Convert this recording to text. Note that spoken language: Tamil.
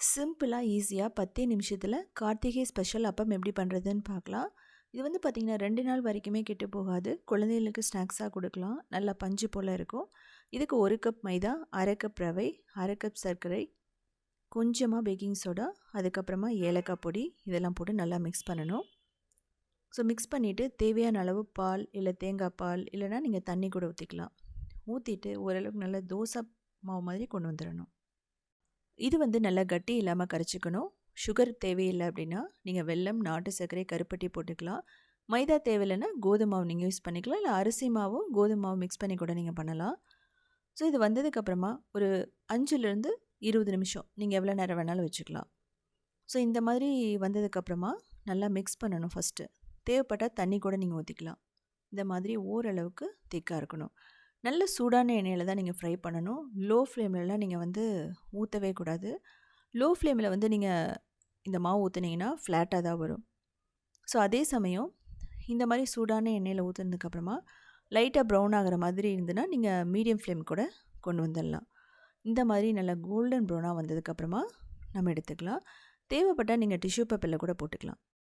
சிம்பிளாக ஈஸியாக பத்தே நிமிஷத்தில் கார்த்திகை ஸ்பெஷல் அப்பம் எப்படி பண்ணுறதுன்னு பார்க்கலாம். இது வந்து பார்த்திங்கன்னா ரெண்டு நாள் வரைக்குமே கெட்டு போகாது. குழந்தைகளுக்கு ஸ்நாக்ஸாக கொடுக்கலாம். நல்லா பஞ்சு போல் இருக்கும். இதுக்கு ஒரு கப் மைதா அரை கப் ரவை அரை கப் சர்க்கரை கொஞ்சமாக பேக்கிங் சோடா அதுக்கப்புறமா ஏலக்காய் பொடி இதெல்லாம் போட்டு நல்லா மிக்ஸ் பண்ணணும். ஸோ மிக்ஸ் பண்ணிவிட்டு தேவையான அளவு பால் இல்லை தேங்காய் பால் இல்லைனா நீங்கள் தண்ணி கூட ஊற்றிக்கலாம் ஊற்றிட்டு ஓரளவுக்கு நல்லா தோசை மாவு மாதிரி கொண்டு வந்துடணும். இது வந்து நல்லா கட்டி இல்லாமல் கரைச்சிக்கணும். சுகர் தேவையில்லை அப்படின்னா நீங்கள் வெல்லம் நாட்டு சர்க்கரை கருப்பட்டி போட்டுக்கலாம். மைதா தேவையில்லைன்னா கோதுமை மாவு நீங்கள் யூஸ் பண்ணிக்கலாம். இல்லை அரிசி மாவும் கோதுமை மாவு மிக்ஸ் பண்ணி கூட நீங்கள் பண்ணலாம். ஸோ இது வந்ததுக்கப்புறமா ஒரு அஞ்சுலேருந்து இருபது நிமிஷம் நீங்கள் எவ்வளோ நேரம் வேணாலும் வச்சுக்கலாம். ஸோ இந்த மாதிரி வந்ததுக்கப்புறமா நல்லா மிக்ஸ் பண்ணணும் ஃபஸ்ட்டு தேவைப்பட்டால் தண்ணி கூட நீங்கள் ஊற்றிக்கலாம் இந்த மாதிரி ஓரளவுக்கு திக்காக இருக்கணும். நல்ல சூடான எண்ணெயில் தான் நீங்கள் ஃப்ரை பண்ணணும். லோ ஃப்ளேம்லலாம் நீங்கள் வந்து ஊற்றவே கூடாது. லோ ஃப்ளேமில் வந்து நீங்கள் இந்த மாவு ஊற்றுனீங்கன்னா ஃப்ளாட்டாக தான் வரும். ஸோ அதே சமயம் இந்த மாதிரி சூடான எண்ணெயில் ஊற்றுனதுக்கப்புறமா லைட்டாக ப்ரௌன் ஆகிற மாதிரி இருந்ததுன்னா நீங்கள் மீடியம் ஃப்ளேம் கூட கொண்டு வந்துடலாம். இந்த மாதிரி நல்லா கோல்டன் ப்ரௌனாக வந்ததுக்கப்புறமா நம்ம எடுத்துக்கலாம். தேவைப்பட்டால் நீங்கள் டிஷ்யூ பேப்பரில் கூட போட்டுக்கலாம்.